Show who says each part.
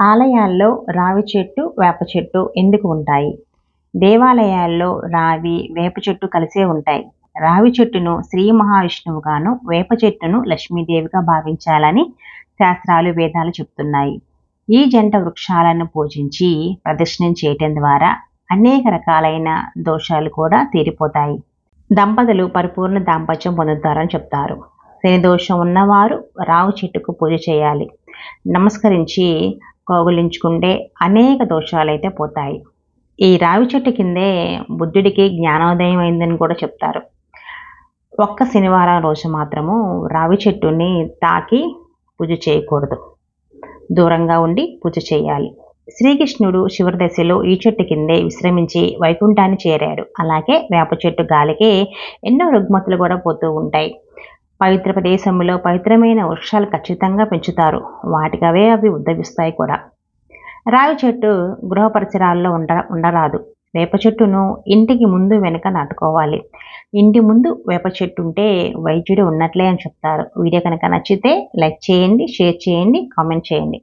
Speaker 1: ఆలయాల్లో రావి చెట్టు వేప చెట్టు ఎందుకు ఉంటాయి? దేవాలయాల్లో రావి వేప చెట్టు కలిసే ఉంటాయి. రావి చెట్టును శ్రీ మహావిష్ణువుగాను వేప చెట్టును లక్ష్మీదేవిగా భావించాలని శాస్త్రాలు వేదాలు చెప్తున్నాయి. ఈ జంట వృక్షాలను పూజించి ప్రదర్శనం చేయటం ద్వారా అనేక రకాలైన దోషాలు కూడా తీరిపోతాయి. దంపతులు పరిపూర్ణ దాంపత్యం పొందుతారని చెప్తారు. శని దోషం ఉన్నవారు రావు చెట్టుకు పూజ చేయాలి. నమస్కరించి కౌగులించుకుంటే అనేక దోషాలైతే పోతాయి. ఈ రావి చెట్టు కిందే బుద్ధుడికి జ్ఞానోదయం అయిందని కూడా చెప్తారు. ఒక్క శనివారం రోజు మాత్రము రావి చెట్టుని తాకి పూజ చేయకూడదు. దూరంగా ఉండి పూజ చేయాలి. శ్రీకృష్ణుడు శివరి దశలో ఈ చెట్టు కిందే విశ్రమించి వైకుంఠాన్ని చేరాడు. అలాగే వేప చెట్టు గాలికి ఎన్నో రుగ్మతులు కూడా పోతూ ఉంటాయి. పవిత్ర ప్రదేశంలో పవిత్రమైన వృక్షాలు ఖచ్చితంగా పెంచుతారు. వాటికవే అవి ఉద్భవిస్తాయి కూడా. రావి చెట్టు గృహ పరిసరాల్లో ఉండ ఉండరాదు. వేప చెట్టును ఇంటికి ముందు వెనుక నాటుకోవాలి. ఇంటి ముందు వేప చెట్టు ఉంటే వైద్యుడు ఉన్నట్లే అని చెప్తారు. వీడియో కనుక నచ్చితే లైక్ చేయండి షేర్ చేయండి కామెంట్ చేయండి.